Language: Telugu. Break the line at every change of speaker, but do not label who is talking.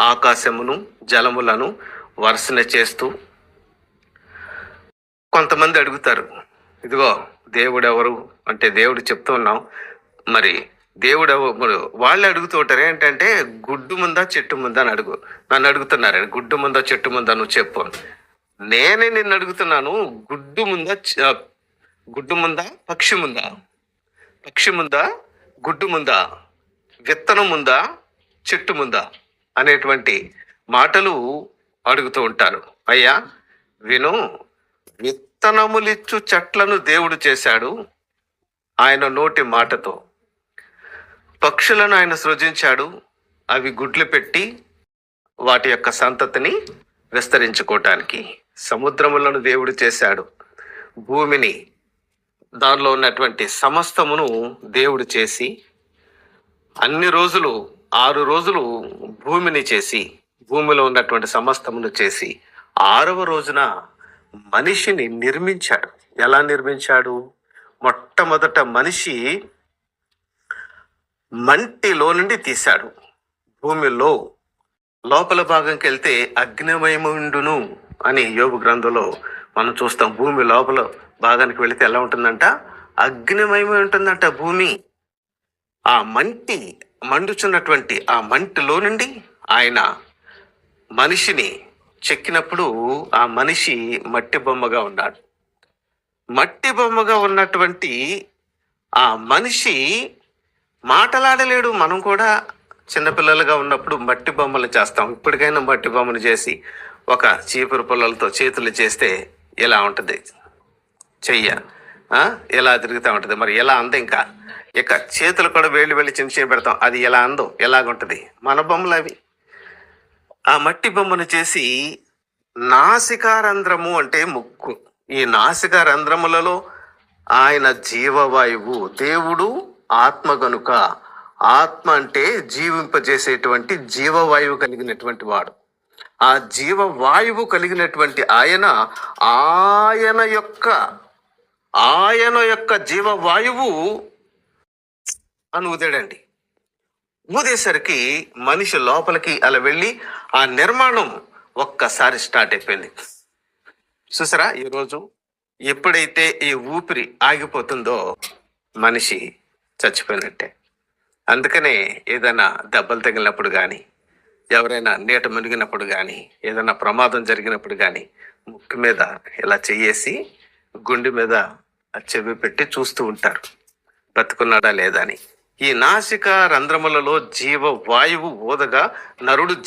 ఆకాశమును జలములను వర్షన చేస్తూ కొంతమంది అడుగుతారు ఇదిగో దేవుడు ఎవరు అంటే దేవుడు చెప్తూ ఉన్నాం. మరి దేవుడు ఎవరు వాళ్ళు అడుగుతూ ఉంటారు. ఏంటంటే గుడ్డు ముందా చెట్టు ముందా? అని అడుగు. నన్ను అడుగుతున్నారు గుడ్డు ముందా చెట్టు ముందా? నువ్వు చెప్పు. నేనే నిన్ను అడుగుతున్నాను. గుడ్డు ముందా గుడ్డు ముందా పక్షి ముందా? పక్షి ముందా గుడ్డు ముందా? విత్తనం ముందా చెట్టు ముందా? అనేటువంటి మాటలు అడుగుతూ ఉంటారు అయ్యా విను విత్తనములిచ్చు చెట్లను దేవుడు చేశాడు ఆయన నోటి మాటతో. పక్షులను ఆయన సృజించాడు అవి గుడ్లు పెట్టి వాటి యొక్క సంతతిని విస్తరించుకోవటానికి సముద్రములను దేవుడు చేశాడు. భూమిని దానిలో ఉన్నటువంటి సమస్తమును దేవుడు చేసి అన్ని రోజులు ఆరు రోజులు భూమిని చేసి భూమిలో ఉన్నటువంటి సమస్తమును చేసి ఆరవ రోజున మనిషిని నిర్మించాడు. ఎలా నిర్మించాడు? మొట్టమొదట మనిషి మంటిలో నుండి తీశాడు. భూమిలో లోపల భాగంకి వెళ్తే అగ్నిమయముండును అని యోగు గ్రంథంలో మనం చూస్తాం. భూమి లోపల భాగానికి వెళితే ఎలా ఉంటుందంట? అగ్నిమయమై ఉంటుందంట భూమి. ఆ మంటి మండుచున్నటువంటి ఆ మంటలో నుండి ఆయన మనిషిని చెక్కినప్పుడు ఆ మనిషి మట్టి బొమ్మగా ఉన్నాడు. మట్టి బొమ్మగా ఉన్నటువంటి ఆ మనిషి మాటలాడలేడు. మనం కూడా చిన్నపిల్లలుగా ఉన్నప్పుడు మట్టి బొమ్మలు చేస్తాం. ఇప్పటికైనా మట్టి బొమ్మను చేసి ఒక చీపురు పుల్లలతో చేతులు చేస్తే ఎలా ఉంటుంది? చెయ్య. ఎలా తిరుగుతూ ఉంటుంది? మరి ఎలా అంద ఇంకా? ఇక చేతులు కూడా వేళ్ళు వెళ్ళి చిన్న చిన్న పెడతాం. అది ఎలా అందో? ఎలాగుంటుంది? మన బొమ్మలు అవి. ఆ మట్టి బొమ్మను చేసి నాసికారంధ్రము అంటే ముక్కు. ఈ నాసికారంధ్రములలో ఆయన జీవవాయువు దేవుడు ఆత్మ గనుక. ఆత్మ అంటే జీవింపజేసేటువంటి జీవవాయువు కలిగినటువంటి వాడు. ఆ జీవవాయువు కలిగినటువంటి ఆయన ఆయన యొక్క ఆయన యొక్క జీవవాయువు అని ఊదాడండి ఊదేసరికి మనిషి లోపలికి అలా వెళ్ళి ఆ నిర్మాణం ఒక్కసారి స్టార్ట్ అయిపోయింది. చూసారా? ఈరోజు ఎప్పుడైతే ఈ ఊపిరి ఆగిపోతుందో మనిషి చచ్చిపోయినట్టే. అందుకనే ఏదైనా దెబ్బలు తగిలినప్పుడు కానీ ఎవరైనా నీట మునిగినప్పుడు కానీ ఏదైనా ప్రమాదం జరిగినప్పుడు కానీ ముక్కు మీద ఇలా చెయ్యేసి గుండె మీద చెవి పెట్టి చూస్తూ ఉంటారు. బ్రతుకున్నాడా లేదా అని. ఈ నాసిక రంధ్రములలో జీవ వాయువు ఓదగా నరుడు జీ